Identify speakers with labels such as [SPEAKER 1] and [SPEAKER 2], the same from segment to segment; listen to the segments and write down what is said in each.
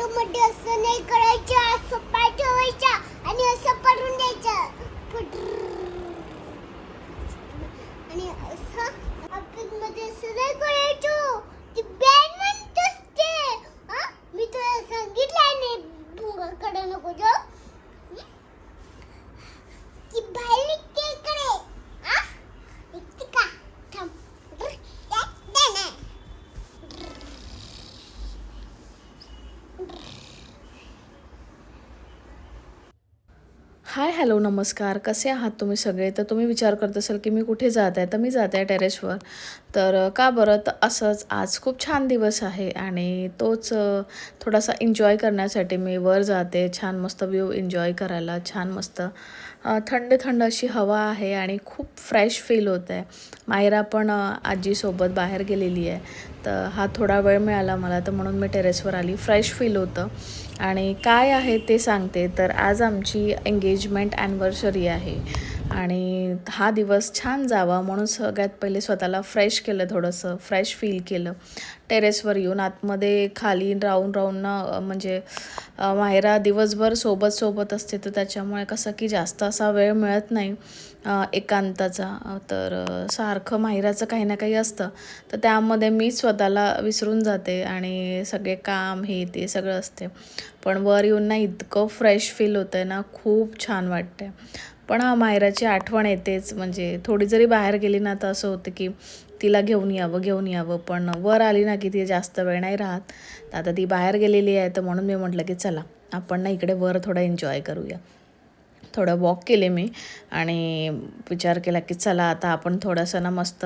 [SPEAKER 1] ऑटोमध्ये असं नाही करायचं असं पाय ठेवायचा आणि असं पडून द्यायचं. आणि असं मध्ये असं नाही करायचं. ती बॅग म्हणत असते हा मी तुला सांगितलंय नाही भुंगाकडे नको जाऊ हं? ती बाहेर निघते इकडे हा निघते का थांब दे दे ना
[SPEAKER 2] हाय हॅलो नमस्कार. कसे आहात तुम्ही सगळे? तर तुम्ही विचार करत असाल की मी कुठे जात आहे? तर मी जात आहे टेरेसवर. तर का बरं? तर असंच आज खूप छान दिवस आहे आणि तोच थोडासा एन्जॉय करण्यासाठी मी वर जाते. छान मस्त व्ह्यू एन्जॉय करायला. छान मस्त थंड थंड अशी हवा आहे आणि खूप फ्रेश फील होत आहे मायरा पण आजीसोबत बाहेर गेलेली आहे. तर हा थोडा वेळ मिळाला मला तर म्हणून मी टेरेसवर आली. फ्रेश फील होतं. आणि काय आहे ते सांगते. तर आज आमची एंगेजमेंट ॲनिव्हर्सरी आहे. आणि हा दिवस छान जावा म्हणून सगळ्यात पहिले स्वतःला फ्रेश केलं थोडंसं फ्रेश फील केलं. टेरेसवर येऊन आतमध्ये खाली राहून राहून ना म्हणजे मायरा दिवसभर सोबत सोबत असते तर त्याच्यामुळे कसं की जास्त असा वेळ मिळत नाही एकांताचा. तर सारखं माहिराचं काही ना काही असतं. तर त्यामध्ये मी स्वतःला विसरून जाते आणि सगळे काम हे ते सगळं असते. पण वर येऊन ना इतकं फ्रेश फील होतं आहे ना खूप छान वाटते पण हा मायराची आठवण येतेच. म्हणजे थोडी जरी बाहेर गेली ना तर असं होतं की तिला घेऊन यावं घेऊन यावं. पण वर आली ना की ती जास्त वेळ नाही राहत. तर आता ती बाहेर गेलेली आहे तर म्हणून मी म्हटलं की चला आपण ना इकडे वर थोडं एन्जॉय करूया. थोडं वॉक केले मी आणि विचार केला की चला आता आपण थोडंसं ना मस्त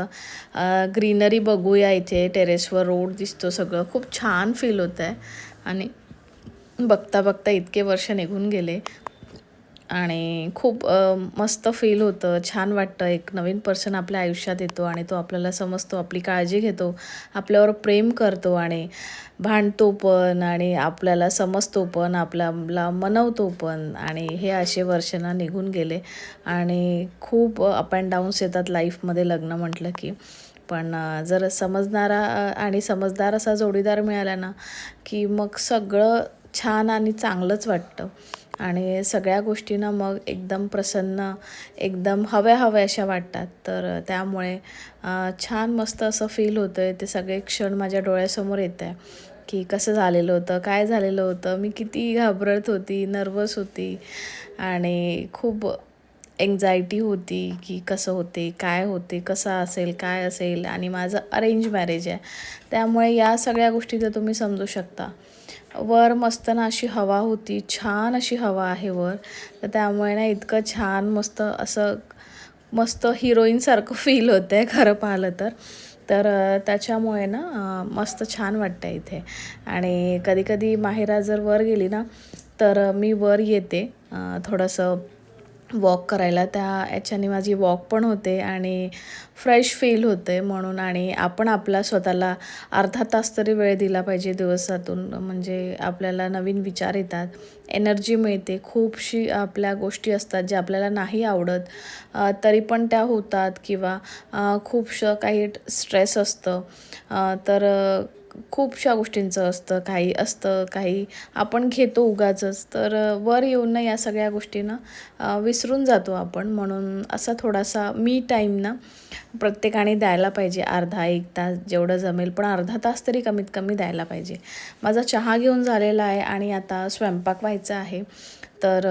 [SPEAKER 2] ग्रीनरी बघूया इथे. टेरेसवर रोड दिसतो सगळं. खूप छान फील होतं आहे आणि बघता बघता इतके वर्ष निघून गेले. आणि खूप मस्त फील होतं. छान वाटतं. एक नवीन पर्सन आपल्या आयुष्यात येतो आणि तो आपल्याला समजतो आपली काळजी घेतो आपल्यावर प्रेम करतो आणि भांडतो पण आणि आपल्याला समजतो पण आपल्याला मनवतो पण. आणि हे असे वर्ष निघून गेले. आणि खूप अप अँड डाऊन्स येतात लाईफमध्ये लग्न म्हटलं की. पण जर समजणारा आणि समजदार असा जोडीदार मिळाला ना की मग सगळं छान आणि चांगलंच वाटतं. आणि सगळ्या गोष्टींना मग एकदम प्रसन्न एकदम हव्या हव्या अशा वाटतात. तर त्यामुळे छान मस्त असं फील होतं आहे ते सगळे क्षण माझ्या डोळ्यासमोर येत आहे की कसं झालेलं होतं काय झालेलं होतं? मी किती घाबरत होती नर्वस होती. आणि खूप एन्झायटी होती की कसं होते काय होते कसं असेल काय असेल? आणि माझं अरेंज मॅरेज आहे. त्यामुळे या सगळ्या गोष्टी तर तुम्ही समजू शकता. वर मस्त ना अशी हवा होती छान अशी हवा आहे वर. तर त्यामुळे ना इतकं छान मस्त असं मस्त हिरोईनसारखं फील होतं आहे खरं पाहिलं तर. तर त्याच्यामुळे ना मस्त छान वाटतं इथे. आणि कधीकधी माहेरा जर वर गेली ना तर मी वर येते. थोडंसं वॉक करायला. त्या याच्याने माझी वॉक पण होते आणि फ्रेश फील होते म्हणून आणि आपण आपला स्वतःला अर्धा तास तरी वेळ दिला पाहिजे दिवसातून. म्हणजे आपल्याला नवीन विचार येतात. एनर्जी मिळते. खूपशी आपल्या गोष्टी असतात ज्या आपल्याला नाही आवडत. तरी पण त्या होतात किंवा खूपशा काही स्ट्रेस असतं. तर खूपशा गोष्टींचं असतं काही असतं काही आपण घेतो उगाचंच. तर वर येऊन ना या सगळ्या गोष्टींना विसरून जातो आपण. म्हणून असा थोडासा मी टाईम ना प्रत्येकाने द्यायला पाहिजे. अर्धा एक तास जेवढं जमेल पण अर्धा तास तरी कमीत कमी द्यायला पाहिजे. माझा चहा घेऊन झालेला आहे आणि आता स्वयंपाक व्हायचा आहे. तर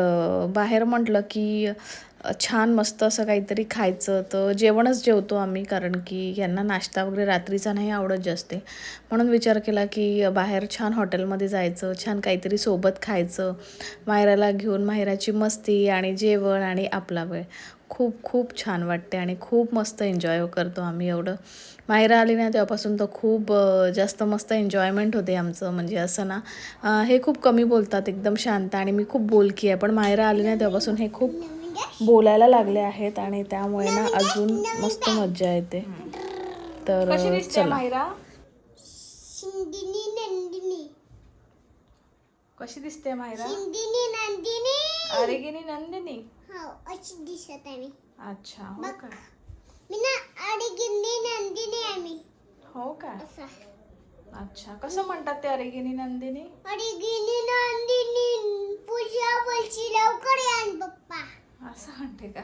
[SPEAKER 2] बाहेर म्हटलं की छान मस्त असं काहीतरी खायचं. तर जेवणच जेवतो आम्ही कारण की यांना नाश्ता वगैरे रात्रीचा नाही आवडत जास्त म्हणून विचार केला की बाहेर छान हॉटेलमध्ये जायचं छान काहीतरी सोबत खायचं माहेराला घेऊन माहेराची मस्ती आणि जेवण आणि आपला वेळ. खूप खूप छान वाटते आणि खूप मस्त एन्जॉय करतो आम्ही एवढं. माहेरा आली ना तेव्हापासून तर खूप जास्त मस्त एन्जॉयमेंट होते आमचं म्हणजे असं ना हे खूप कमी बोलतात एकदम शांत आणि मी खूप बोलकी आहे. पण मायरा आली ना तेव्हापासून हे खूप बोलायला लागले आहेत आणि त्यामुळे ना अजून मस्त मज्जा येते. तर
[SPEAKER 3] कशी दिसते
[SPEAKER 2] चला.
[SPEAKER 3] मायरा
[SPEAKER 1] नंदिनी.
[SPEAKER 3] कशी दिसते मायरा
[SPEAKER 1] शिंदिनी नंदिनी.
[SPEAKER 3] अरे गिनी नंदिनी.
[SPEAKER 1] हो अशी दिसत आहे मी.
[SPEAKER 3] अच्छा हो
[SPEAKER 1] बघ.
[SPEAKER 3] का?
[SPEAKER 1] मी ना अडे गिन्नी नंदिनी आहे मी.
[SPEAKER 3] हो का? अच्छा कसं म्हणतात ते अरे गिनी नंदिनी?
[SPEAKER 1] अरे गेली नंदिनी पूजा बोलची लवकर या पप्पा.
[SPEAKER 3] असं म्हणते का?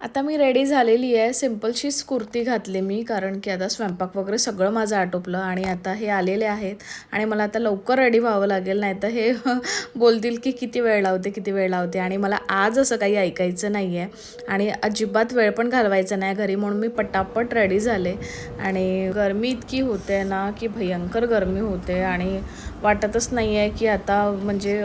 [SPEAKER 2] आता मी रेडी झालेली आहे. सिम्पलशीच कुर्ती घातली मी कारण की आता स्वयंपाक वगैरे सगळं माझं आटोपलं आणि आता हे आलेले आहेत. आणि मला आता लवकर रेडी व्हावं लागेल नाही तर हे बोलतील की किती वेळ लावते किती वेळ लावते. आणि मला आज असं काही ऐकायचं नाही आहे आणि अजिबात वेळ पण घालवायचा नाही घरी म्हणून मी पटापट रेडी झाले. आणि गरमी इतकी होते ना की भयंकर गरमी होते. आणि वाटतच नाही आहे की आता म्हणजे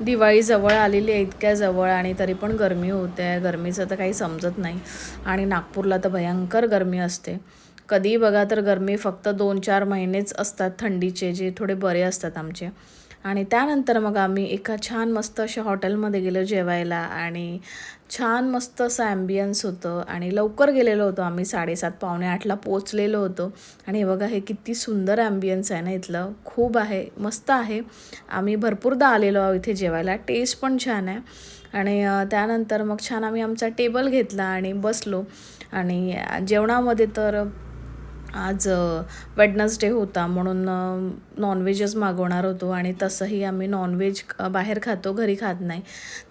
[SPEAKER 2] दिवाळी जवळ आलेली आहे इतक्या जवळ आणि तरी पण गरमी होते. आहे गरमीचं तर काही समजत नाही. आणि नागपूरला तर भयंकर गरमी असते. कधीही बघा तर गरमी फक्त दोन चार महिनेच असतात थंडीचे जे थोडे बरे असतात आमचे. आणि त्यानंतर मग आम्ही एका छान मस्त अशा हॉटेलमध्ये गेलो जेवायला आणि छान मस्त असं ॲम्बियन्स होतं आणि लवकर गेलेलो होतो आम्ही साडेसात पावणे आठला पोचलेलो होतो. आणि हे बघा हे किती सुंदर ॲम्बियन्स आहे ना इथलं. खूप आहे मस्त आहे. आम्ही भरपूरदा आलेलो आहोत इथे जेवायला. टेस्ट पण छान आहे. आणि त्यानंतर मग छान आम्ही आमचा टेबल घेतला आणि बसलो. आणि जेवणामध्ये तर आज वेडनसडे होता म्हणून नॉनव्हेजच मागवणार होतो आणि तसंही आम्ही नॉनव्हेज बाहेर खातो घरी खात नाही.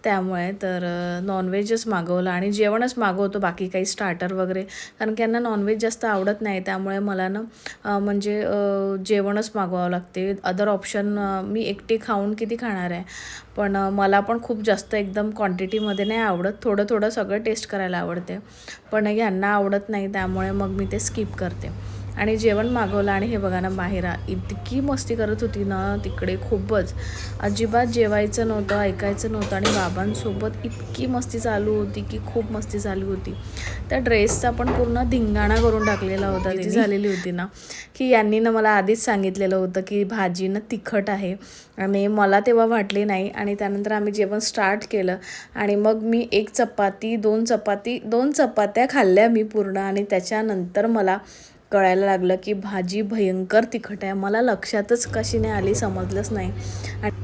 [SPEAKER 2] त्यामुळे तर नॉनव्हेजच मागवलं आणि जेवणच मागवतो बाकी काही स्टार्टर वगैरे. कारण की यांना नॉनव्हेज जास्त आवडत नाही त्यामुळे मला ना म्हणजे जेवणच मागवावं लागते. अदर ऑप्शन मी एकटी खाऊन किती खाणार आहे? पण मला पण खूप जास्त एकदम क्वांटिटीमध्ये नाही आवडत. थोडं थोडं सगळं टेस्ट करायला आवडते. पण यांना आवडत नाही त्यामुळे मग मी ते स्किप करते. आणि जेवण मागवलं आणि हे बघा ना बाहेर इतकी मस्ती करत होती ना तिकडे खूपच. अजिबात जेवायचं नव्हतं ऐकायचं नव्हतं आणि बाबांसोबत इतकी मस्ती चालू होती की खूप मस्ती चालू होती. त्या ड्रेसचा पण पूर्ण धिंगाणा करून टाकलेला होता. ती झालेली होती ना की यांनी ना मला आधीच सांगितलेलं होतं की भाजी ना तिखट आहे. आणि मला तेव्हा वाटली नाही आणि त्यानंतर आम्ही जेवण स्टार्ट केलं आणि मग मी एक चपाती दोन चपाती दोन चपात्या खाल्ल्या मी पूर्ण आणि त्याच्यानंतर मला कळायला लागलं की भाजी भयंकर तिखट आहे. मला लक्षातच कशी नाही आली समजलंच नाही. आणि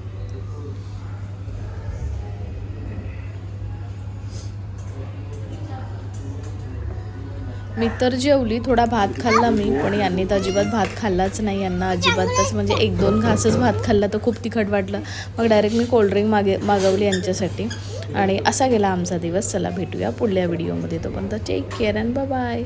[SPEAKER 2] मी तर जेवली थोडा भात खाल्ला मी पण यांनी तर अजिबात भात खाल्लाच नाही. यांना अजिबातच म्हणजे एक दोन घासच भात खाल्ला तर खूप तिखट वाटलं. मग डायरेक्ट मी कोल्ड्रिंक मागे मागवली यांच्यासाठी. आणि असा गेला आमचा दिवस. चला भेटूया पुढल्या व्हिडिओमध्ये तोपर्यंत टेक केअर अँड बाय